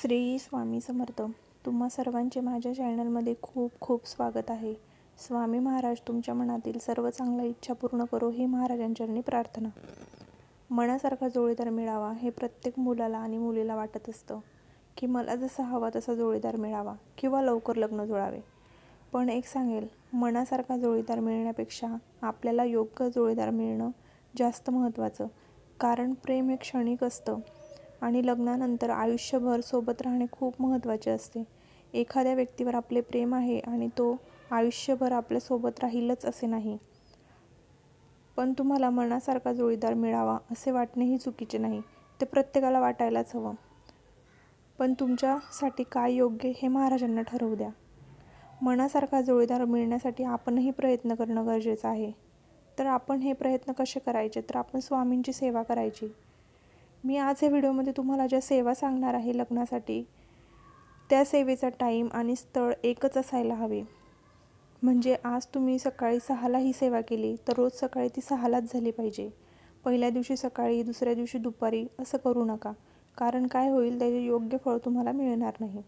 श्री स्वामी समर्थ तुम्हा सर्वांचे माझ्या चॅनलमध्ये खूप खूप स्वागत आहे. स्वामी महाराज तुमच्या मनातील सर्व चांगल्या इच्छा पूर्ण करो ही महाराजांचरणी प्रार्थना. मनासारखा जोडीदार मिळावा हे प्रत्येक मुलाला आणि मुलीला वाटत असतं की मला जसा हवा तसा जोडीदार मिळावा किंवा लवकर लग्न जुळावे पण एक सांगेल मनासारखा जोडीदार मिळण्यापेक्षा आपल्याला योग्य जोडीदार मिळणं जास्त महत्त्वाचं. कारण प्रेम हे क्षणिक असतं. आणि लग्नानंतर आयुष्यभर सोबत राहणे खूप महत्त्वाचे असते. एखाद्या व्यक्तीवर आपले प्रेम आहे आणि तो आयुष्यभर आपल्यासोबत राहीलच असे नाही. पण तुम्हाला मनासारखा जोडीदार मिळावा असे वाटणेही चुकीचे नाही. ते प्रत्येकाला वाटायलाच हवं. पण तुमच्यासाठी काय योग्य हे महाराजांना ठरवू द्या. मनासारखा जोडीदार मिळण्यासाठी आपणही प्रयत्न करणं गरजेचं आहे. तर आपण हे प्रयत्न कसे करायचे? तर आपण स्वामींची सेवा करायची. मी आज या व्हिडिओमध्ये तुम्हाला ज्या सेवा सांगणार आहे लग्नासाठी त्या सेवेचा टाईम आणि स्थळ एकच असायला हवे. म्हणजे आज तुम्ही सकाळी सहाला ही सेवा केली तर रोज सकाळी ती सहालाच झाली पाहिजे. पहिल्या दिवशी सकाळी दुसऱ्या दिवशी दुपारी असं करू नका. कारण काय होईल त्याचे योग्य फळ तुम्हाला मिळणार नाही.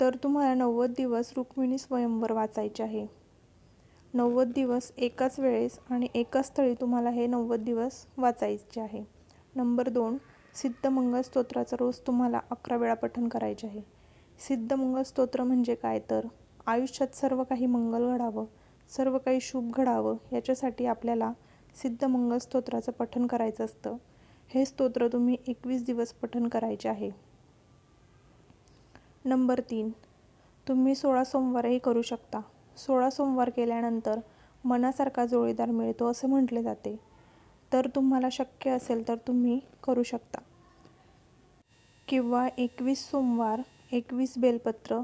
तर तुम्हाला नव्वद दिवस रुक्मिणी स्वयंवर वाचायचे आहे. नव्वद दिवस एकाच वेळेस आणि एकाच स्थळी तुम्हाला हे नव्वद दिवस वाचायचे आहे. नंबर दोन सिद्धमंगल स्तोत्राचं रोज तुम्हाला अकरा वेळा पठण करायचे आहे. सिद्धमंगल स्तोत्र म्हणजे काय तर? आयुष्यात सर्व काही मंगल घडावं सर्व काही शुभ घडावं याच्यासाठी आपल्याला सिद्धमंगल स्तोत्राचं पठण करायचं असतं. हे स्तोत्र तुम्ही एकवीस दिवस पठण करायचे आहे. नंबर तीन तुम्ही सोळा सोमवारही करू शकता. सोळा सोमवार केल्यानंतर मनासारखा जोडीदार मिळतो असे म्हटले जाते. तर तुम्हाला शक्य असेल तर तुम्ही करू शकता. किंवा एकवीस सोमवार एकवीस बेलपत्र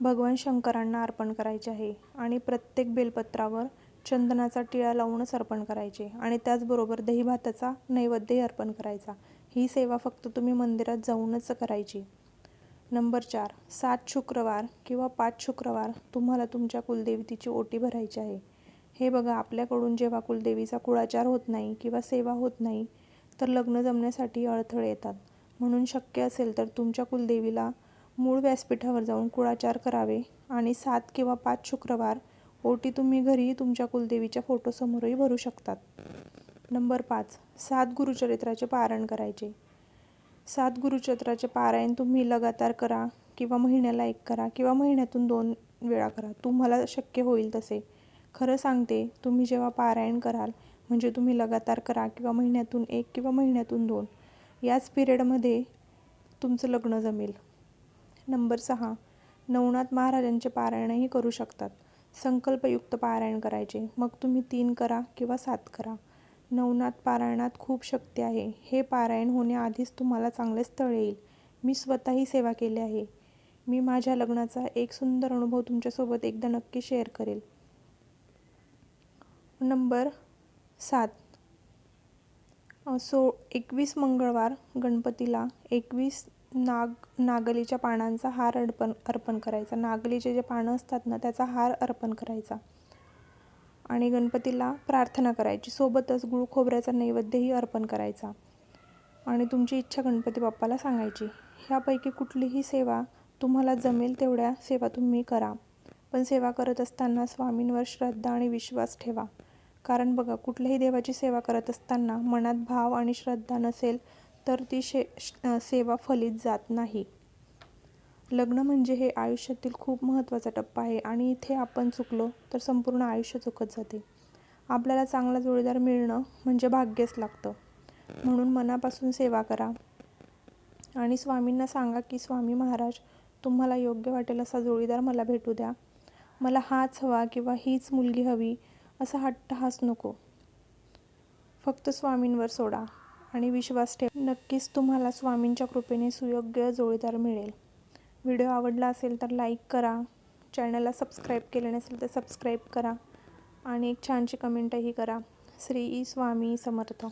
भगवान शंकरांना अर्पण करायचे आहे आणि प्रत्येक बेलपत्रावर चंदनाचा टिळा लावूनच अर्पण करायचे आणि त्याचबरोबर दहीभाताचा नैवेद्यही अर्पण करायचा. ही सेवा फक्त तुम्ही मंदिरात जाऊनच करायची. नंबर चार सात शुक्रवार किंवा पाच शुक्रवार तुम्हाला तुमच्या कुलदेवतीची ओटी भरायची आहे. हे बघा आपल्याकडून जेव्हा कुलदेवीचा कुळाचार होत नाही किंवा सेवा होत नाही तर लग्न जमण्यासाठी अडथळे येतात. म्हणून शक्य असेल तर तुमच्या कुलदेवीला मूळ व्यासपीठावर जाऊन कुळाचार करावे आणि सात किंवा पाच शुक्रवार ओटी तुम्ही घरी तुमच्या कुलदेवीच्या फोटोसमोरही भरू शकतात. नंबर पाच सात गुरुचरित्राचे पारायण करायचे. सात गुरुचरित्राचे पारायण तुम्ही लगातार करा किंवा महिन्याला एक करा किंवा महिन्यातून दोन वेळा करा. तुम्हाला शक्य होईल तसे. खरं सांगते तुम्ही जेव्हा पारायण कराल म्हणजे तुम्ही लगातार करा किंवा महिन्यातून एक किंवा महिन्यातून दोन याच पिरियडमध्ये तुमचं लग्न जमेल. नंबर सहा नवनाथ महाराजांचे पारायणही करू शकतात. संकल्पयुक्त पारायण करायचे. मग तुम्ही तीन करा किंवा सात करा. नवनाथ पारायणात खूप शक्ती आहे. हे पारायण होण्याआधीच तुम्हाला चांगले स्थळ येईल. मी स्वतःही सेवा केली आहे. मी माझ्या लग्नाचा एक सुंदर अनुभव तुमच्यासोबत एकदा नक्की शेअर करेल. नंबर सात. सो एकवीस मंगळवार गणपतीला एकवीस नाग नागलीच्या पानांचा हार अर्पण अर्पण करायचा. नागलीचे जे पानं असतात ना त्याचा हार अर्पण करायचा. आणि गणपतीला प्रार्थना करायची. सोबतच गुळ खोबऱ्याचा नैवेद्यही अर्पण करायचा. आणि तुमची इच्छा गणपती बाप्पाला सांगायची. ह्यापैकी कुठलीही सेवा तुम्हाला जमेल तेवढ्या सेवा तुम्ही करा. पण सेवा करत असताना स्वामींवर श्रद्धा आणि विश्वास ठेवा. कारण बघा कुठल्याही देवाची सेवा करत असताना मनात भाव आणि श्रद्धा नसेल तर ती शे सेवा फलित जात नाही. लग्न म्हणजे हे आयुष्यातील खूप महत्त्वाचा टप्पा आहे आणि इथे आपण चुकलो तर संपूर्ण आयुष्य चुकत जाते. आपल्याला चांगला जोडीदार मिळणं म्हणजे भाग्यच लागतं. म्हणून मनापासून सेवा करा. आणि स्वामींना सांगा की स्वामी महाराज तुम्हाला योग्य वाटेल असा जोडीदार मला भेटू द्या. मला हाच हवा किंवा हीच मुलगी हवी असा हट्टहास नको. फक्त स्वामींवर सोडा आणि विश्वास ठेव. नक्कीच तुम्हाला स्वामींच्या कृपेने सुयोग्य जोडीदार मिळेल. व्हिडिओ आवडला असेल तर लाईक करा. चॅनलला सबस्क्राईब केले नसेल तर सबस्क्राईब करा आणि एक छानशी कमेंटही करा. श्री स्वामी समर्थ.